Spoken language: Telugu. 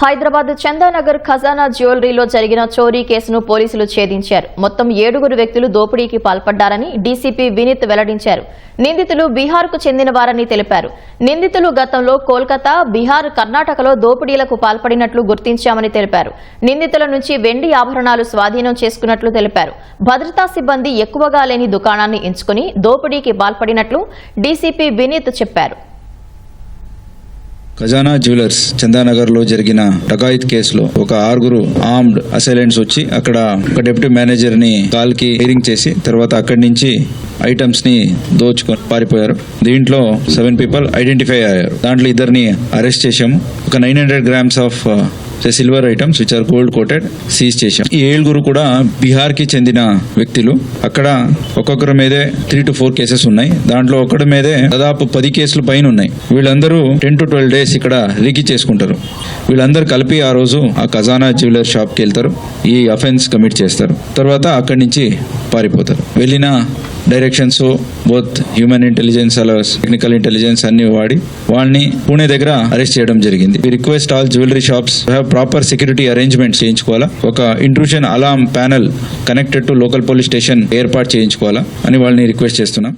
హైదరాబాద్ చందానగర్ ఖజానా జ్యువెలరీలో జరిగిన చోరీ కేసును పోలీసులు ఛేదించారు. మొత్తం ఏడుగురు వ్యక్తులు దోపిడీకి పాల్పడ్డారని డీసీపీ వినీత్ వెల్లడించారు. నిందితులు బీహార్కు చెందిన వారని తెలిపారు. నిందితులు గతంలో కోల్కతా బీహార్ కర్ణాటకలో దోపిడీలకు పాల్పడినట్లు గుర్తించామని తెలిపారు. నిందితుల నుంచి వెండి ఆభరణాలు స్వాధీనం చేసుకున్నట్లు తెలిపారు. భద్రతా సిబ్బంది ఎక్కువగా లేని దుకాణాన్ని ఎంచుకుని దోపిడీకి పాల్పడినట్లు డీసీపీ వినీత్ చెప్పారు. ఖజానా జ్యువెలర్స్ చందానగర్లో జరిగిన డకాయిత్ కేసులో ఒక ఆరుగురు ఆర్మ్డ్ అసైలెంట్స్ వచ్చి అక్కడ ఒక డెప్యూటీ మేనేజర్ని కాల్కి హైరింగ్ చేసి తర్వాత అక్కడి నుంచి ఐటమ్స్ని దోచుకొని పారిపోయారు. దీంట్లో సెవెన్ పీపుల్ ఐడెంటిఫై అయ్యారు. దాంట్లో ఇద్దరిని అరెస్ట్ చేశాము. ఒక nine hundred grams of silver items which are gold coated seize చేశాం. ఈ ఏడుగురు కూడా బీహార్కి చెందిన వ్యక్తులు. అక్కడ ఒక్కొక్కరి మీదే త్రీ టు ఫోర్ కేసెస్ ఉన్నాయి. దాంట్లో ఒక్కడి మీదే దాదాపు పది కేసులు పైన ఉన్నాయి వీళ్ళందరూ టెన్ టు ట్వెల్వ్ డేస్ ఇక్కడ రీకి చేసుకుంటారు. వీళ్ళందరూ కలిపి ఆ రోజు ఆ ఖజానా జ్యువెలర్ షాప్కి వెళ్తారు. ఈ అఫెన్స్ కమిట్ చేస్తారు. తర్వాత అక్కడి నుంచి పారిపోతారు. వెళ్ళిన డైరెక్షన్స్ బోత్ హ్యూమన్ ఇంటెలిజెన్స్ అలా టెక్నికల్ ఇంటెలిజెన్స్ అన్ని వాడి వాళ్ళని పూణే దగ్గర అరెస్ట్ చేయడం జరిగింది. We request all jewellery shops have proper security arrangements చేయించుకోవాలా? ఒక intrusion alarm panel connected to local police station ఏర్పాటు చేయించుకోవాలా? అని వాళ్ళని రిక్వెస్ట్ చేస్తున్నాం.